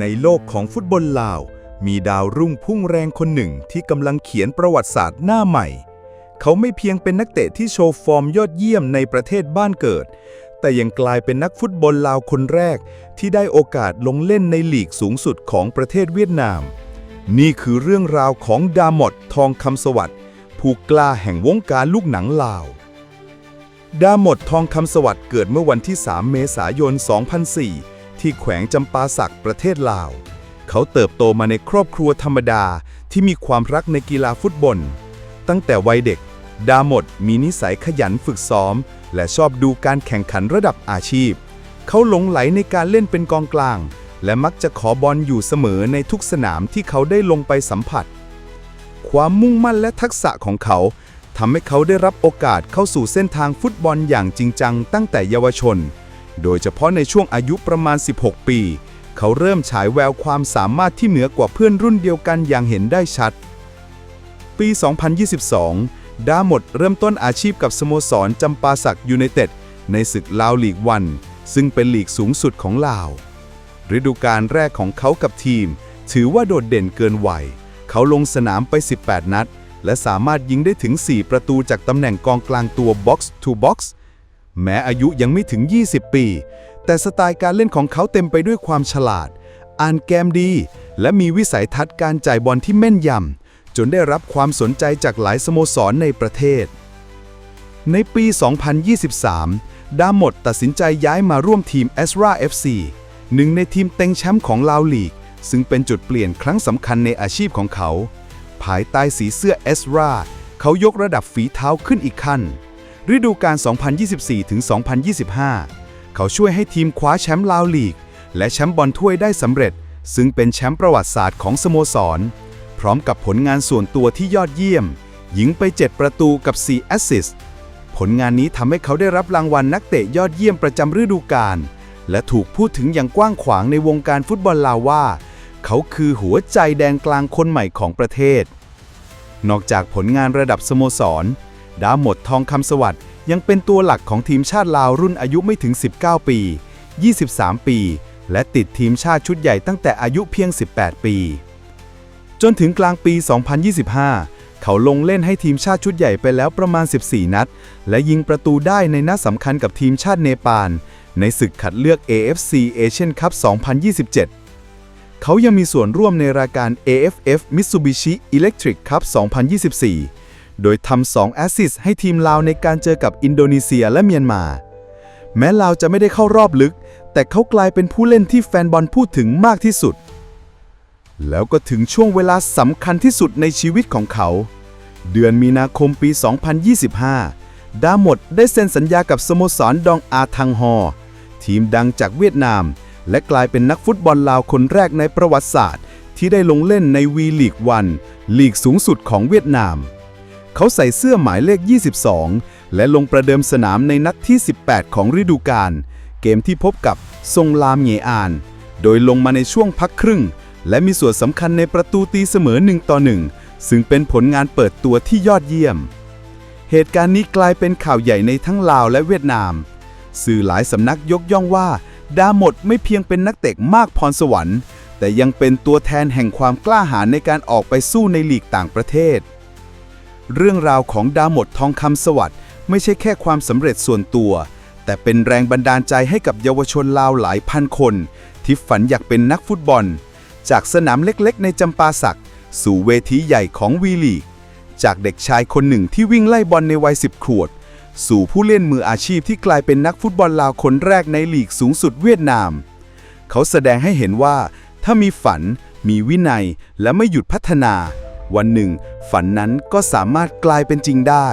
ในโลกของฟุตบอลลาว มีดาวรุ่งพุ่งแรงคนหนึ่งที่กำลังเขียนประวัติศาสตร์หน้าใหม่ เขาไม่เพียงเป็นนักเตะที่โชว์ฟอร์มยอดเยี่ยมในประเทศบ้านเกิด แต่ยังกลายเป็นนักฟุตบอลลาวคนแรก ที่ได้โอกาสลงเล่นในลีกสูงสุดของประเทศเวียดนาม นี่คือเรื่องราวของดาหมดทองคำสวัสดิ์ผู้กล้าแห่งวงการลูกหนังลาวดาหมดทองคำสวัสดิ์เกิดเมื่อวันที่ 3 เมษายน 2004 ที่แขวงจำปาสักประเทศลาว เขาเติบโตมาในครอบครัวธรรมดาที่มีความรักในกีฬาฟุตบอล ตั้งแต่วัยเด็ก ดาหมดมีนิสัยขยันฝึกซ้อม และชอบดูการแข่งขันระดับอาชีพ เขาหลงไหลในการเล่นเป็นกองกลาง และมักจะขอบอลอยู่เสมอในทุกสนามที่เขาได้ลงไปสัมผัส ความมุ่งมั่นและทักษะของเขาทำให้เขาได้รับโอกาสเข้าสู่เส้นทางฟุตบอลอย่างจริงจังตั้งแต่เยาวชน โดยเฉพาะในช่วงอายุประมาณ 16 ปี เขาเริ่มฉายแววความสามารถที่เหนือกว่าเพื่อนรุ่นเดียวกันอย่างเห็นได้ชัด ปี 2022 ดาหมดเริ่มต้นอาชีพกับสโมสรจำปาสักยูไนเต็ดในศึกลาวลีกวัน ซึ่งเป็นลีกสูงสุดของลาว ฤดูกาลแรกของเขากับทีม ถือว่าโดดเด่นเกินวัย เขาลงสนามไป 18 นัด และสามารถยิงได้ถึง 4 ประตูจากตำแหน่งกองกลางตัว box to box แม้อายุยังไม่ถึง 20 ปี แต่สไตล์การเล่นของเขาเต็มไปด้วยความฉลาด อ่านเกมดี และมีวิสัยทัศน์การจ่ายบอลที่แม่นยำจนได้รับความสนใจจากหลายสโมสรในประเทศ ในปี 2023 ดาหมดตัดสินใจย้ายมาร่วมทีม e s r a FC หนึ่งในทีมเต็งแชมป์ของลาวลีก ซึ่งเป็นจุดเปลี่ยนครั้งสำคัญในอาชีพของเขา ภายใต้สีเสื้อ e s r a เขายกระดับฝีเท้าขึ้นอีกขั้น ฤดูกาล 2024-2025 เขาช่วยให้ทีมคว้าแชมป์ลาวลีก และแชมป์บอลถ้วยได้สำเร็จ ซึ่งเป็นแชมป์ประวัติศาสตร์ของสโมสร พร้อมกับผลงานส่วนตัวที่ยอดเยี่ยม ยิงไป 7 ประตูกับ 4 แอสซิสต์ผลงานนี้ทำให้เขาได้รับรางวัลนักเตะยอดเยี่ยมประจำฤดูกาลและถูกพูดถึงอย่างกว้างขวางในวงการฟุตบอลลาวว่า เขาคือหัวใจแดงกลางคนใหม่ของประเทศ นอกจากผลงานระดับสโมสร ดาหมดทองคำสวัสด์ยังเป็นตัวหลักของทีมชาติลาวรุ่นอายุไม่ถึง 19 ปี 23 ปี และติดทีมชาติชุดใหญ่ตั้งแต่อายุเพียง 18 ปี จนถึงกลางปี 2025 เขาลงเล่นให้ทีมชาติชุดใหญ่ไปแล้วประมาณ 14 นัด และยิงประตูได้ในนัดสำคัญกับทีมชาติเนปาล ในศึกคัดเลือก AFC Asian Cup 2027เขายังมีส่วนร่วมในรายการ AFF Mitsubishi Electric Cup 2024 โดยทำ2แอสซิสต์ให้ทีมลาวในการเจอกับอินโดนีเซียและเมียนมา แม้ลาวจะไม่ได้เข้ารอบลึก แต่เขากลายเป็นผู้เล่นที่แฟนบอลพูดถึงมากที่สุด แล้วก็ถึงช่วงเวลาสำคัญที่สุดในชีวิตของเขา เดือนมีนาคมปี 2025 ดาหมดได้เซ็นสัญญากับสโมสรดองอาทังฮอ ทีมดังจากเวียดนาม และกลายเป็นนักฟุตบอลลาวคนแรกในประวัติศาสตร์ ที่ได้ลงเล่นในวีลีกวันลีกสูงสุดของเวียดนาม เขาใส่เสื้อหมายเลข 22 และลงประเดิมสนามในนัดที่ 18 ของฤดูกาล เกมที่พบกับซงลามเหยอาน โดยลงมาในช่วงพักครึ่ง และมีส่วนสำคัญในประตูตีเสมอ1ต่อ1ซึ่งเป็นผลงานเปิดตัวที่ยอดเยี่ยม เหตุการณ์นี้กลายเป็นข่าวใหญ่ในทั้งลาวและเวียดนาม สื่อหลายสำนักยกย่องว่า ดาหมดไม่เพียงเป็นนักเตะมากพรสวรรค์ แต่ยังเป็นตัวแทนแห่งความกล้าหาญในการออกไปสู้ในลีกต่างประเทศ เรื่องราวของดาหมดทองคำสวัสดิ์ไม่ใช่แค่ความสำเร็จส่วนตัว แต่เป็นแรงบันดาลใจให้กับเยาวชนลาวหลายพันคน ที่ฝันอยากเป็นนักฟุตบอล จากสนามเล็กๆ ในจำปาสัก สู่เวทีใหญ่ของวีลีก จากเด็กชายคนหนึ่งที่วิ่งไล่บอลในวัยสิบขวบสู่ผู้เล่นมืออาชีพที่กลายเป็นนักฟุตบอลลาวคนแรกในลีกสูงสุดเวียดนาม เขาแสดงให้เห็นว่า ถ้ามีฝัน มีวินัยและไม่หยุดพัฒนา วันหนึ่ง ฝันนั้นก็สามารถกลายเป็นจริงได้